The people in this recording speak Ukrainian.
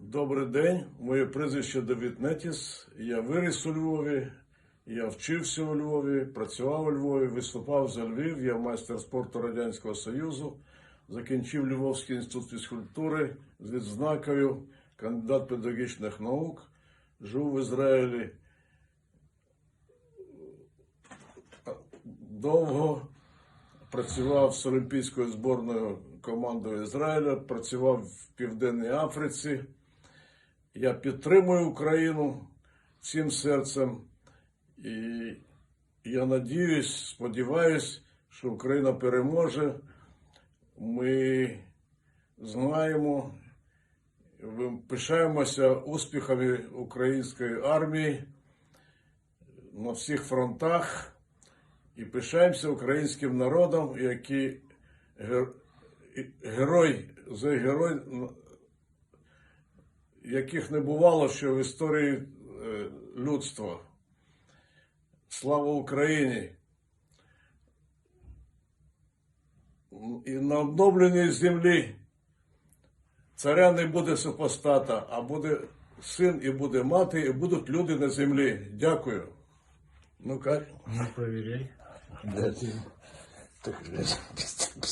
Добрий день, моє прізвище Давид Нетіс. Я виріс у Львові, я вчився у Львові, працював у Львові, виступав за Львів, я майстер спорту Радянського Союзу, закінчив Львовський інститут фізкультури з відзнакою, кандидат педагогічних наук, живу в Ізраїлі. Довго, працював з Олімпійською зборною командою Ізраїля, працював в Південній Африці. Я підтримую Україну всім серцем. І я надіюсь, сподіваюсь, що Україна переможе. Ми знаємо, пишаємося успіхами української армії на всіх фронтах і пишаємося українським народом, який гер- герой за герой, яких не бувало ще в історії е, людства. Слава Україні! І на обновленій землі царя не буде супостата, а буде син і буде мати, і будуть люди на землі. Дякую. Ну как? Ну, проверяй. Да.